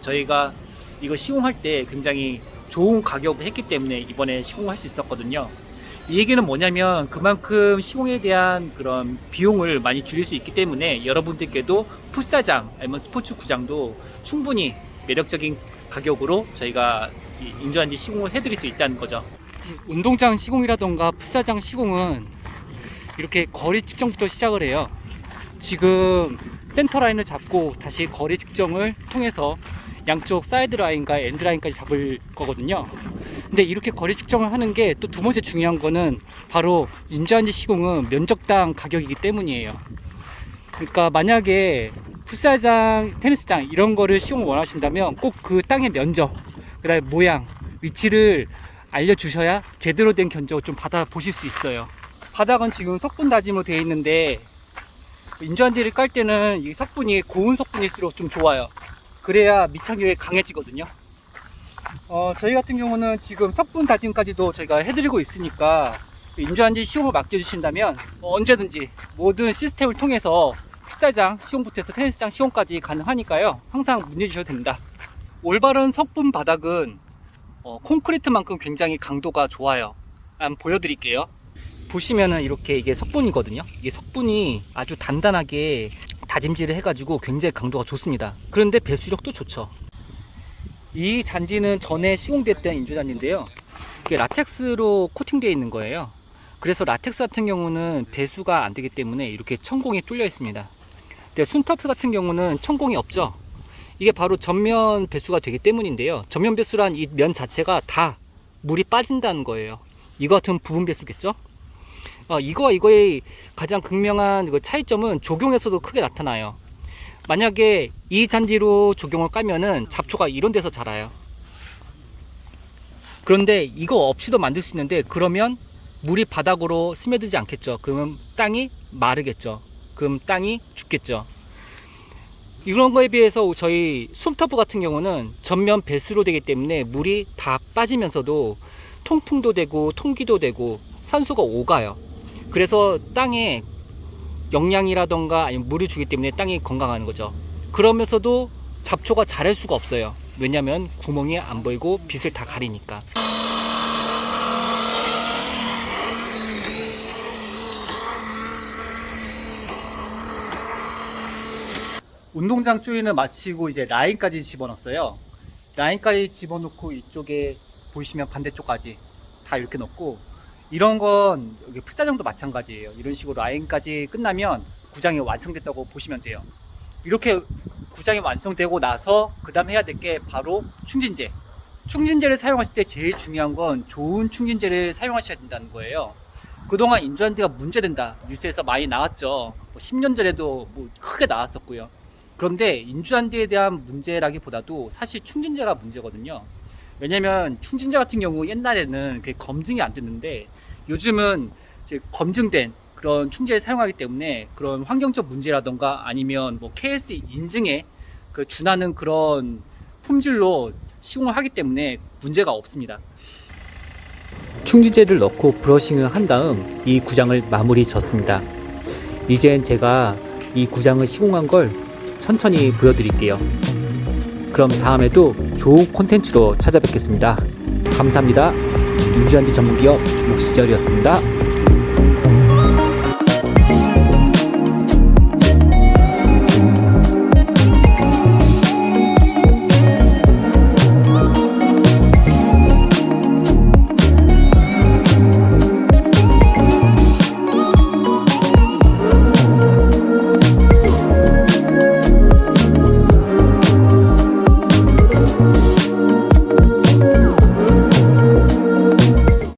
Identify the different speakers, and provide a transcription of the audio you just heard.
Speaker 1: 저희가 이거 시공할 때 굉장히 좋은 가격을 했기 때문에 이번에 시공할 수 있었거든요. 이 얘기는 뭐냐면 그만큼 시공에 대한 그런 비용을 많이 줄일 수 있기 때문에 여러분들께도 풋사장 아니면 스포츠 구장도 충분히 매력적인 가격으로 저희가 이 인조한지 시공을 해드릴 수 있다는 거죠. 운동장 시공이라던가 풋사장 시공은 이렇게 거리 측정부터 시작을 해요. 지금 센터 라인을 잡고 다시 거리 측정을 통해서 양쪽 사이드 라인과 엔드 라인까지 잡을 거거든요. 근데 이렇게 거리 측정을 하는 게 또 두 번째 중요한 거는 바로 인조한지 시공은 면적당 가격이기 때문이에요. 그러니까 만약에 풋살장, 테니스장 이런 거를 시공 원하신다면 꼭 그 땅의 면적, 그다음에 모양, 위치를 알려주셔야 제대로 된 견적을 좀 받아 보실 수 있어요. 바닥은 지금 석분 다짐으로 되어 있는데 인조한지를 깔 때는 이 석분이 고운 석분일수록 좀 좋아요. 그래야 미착유에 강해지거든요. 어, 저희 같은 경우는 지금 석분 다짐까지도 저희가 해드리고 있으니까 인조한지 시공을 맡겨주신다면 뭐 언제든지 모든 시스템을 통해서 풋살장 시공부터 해서 테니스장 시공까지 가능하니까요. 항상 문의 주셔도 됩니다. 올바른 석분 바닥은 어, 콘크리트만큼 굉장히 강도가 좋아요. 한번 보여드릴게요. 보시면은 이렇게 이게 석분이거든요. 이게 석분이 아주 단단하게 다짐질을 해가지고 굉장히 강도가 좋습니다. 그런데 배수력도 좋죠. 이 잔디는 전에 시공됐던 인조잔디인데요. 이게 라텍스로 코팅되어 있는 거예요. 그래서 라텍스 같은 경우는 배수가 안 되기 때문에 이렇게 천공이 뚫려 있습니다. 근데 순터프 같은 경우는 천공이 없죠. 이게 바로 전면 배수가 되기 때문인데요. 전면 배수란 이 면 자체가 다 물이 빠진다는 거예요. 이거 같은 부분 배수겠죠? 어, 이거와 이거의 가장 극명한 그 차이점은 조경에서도 크게 나타나요. 만약에 이 잔디로 조경을 까면은 잡초가 이런 데서 자라요. 그런데 이거 없이도 만들 수 있는데 그러면 물이 바닥으로 스며들지 않겠죠. 그러면 땅이 마르겠죠. 그럼 땅이 죽겠죠. 이런 거에 비해서 저희 솜터프 같은 경우는 전면 배수로 되기 때문에 물이 다 빠지면서도 통풍도 되고 통기도 되고 산소가 오가요. 그래서 땅에 영양이라던가 아니면 물을 주기 때문에 땅이 건강한 거죠. 그러면서도 잡초가 자랄 수가 없어요. 왜냐면 구멍이 안 보이고 빛을 다 가리니까. 운동장 조이는 마치고 이제 라인까지 집어넣었어요. 라인까지 집어넣고 이쪽에 보시면 반대쪽까지 다 이렇게 넣고 이런 건 여기 풋사장도 마찬가지예요. 이런 식으로 라인까지 끝나면 구장이 완성됐다고 보시면 돼요. 이렇게 구장이 완성되고 나서 그 다음 해야 될 게 바로 충진제. 충진제를 사용하실 때 제일 중요한 건 좋은 충진제를 사용하셔야 된다는 거예요. 그동안 인조한디가 문제된다. 뉴스에서 많이 나왔죠. 뭐 10년 전에도 뭐 크게 나왔었고요. 그런데 인조한디에 대한 문제라기보다도 사실 충진제가 문제거든요. 왜냐면 충진제 같은 경우 옛날에는 그게 검증이 안 됐는데 요즘은 이제 검증된 그런 충진제를 사용하기 때문에 그런 환경적 문제라던가 아니면 뭐 KS 인증에 그 준하는 그런 품질로 시공을 하기 때문에 문제가 없습니다. 충진제를 넣고 브러싱을 한 다음 이 구장을 마무리 졌습니다. 이젠 제가 이 구장을 시공한 걸 천천히 보여드릴게요. 그럼 다음에도 좋은 콘텐츠로 찾아뵙겠습니다. 감사합니다. 인주한지 전문기업 주목 시절이었습니다.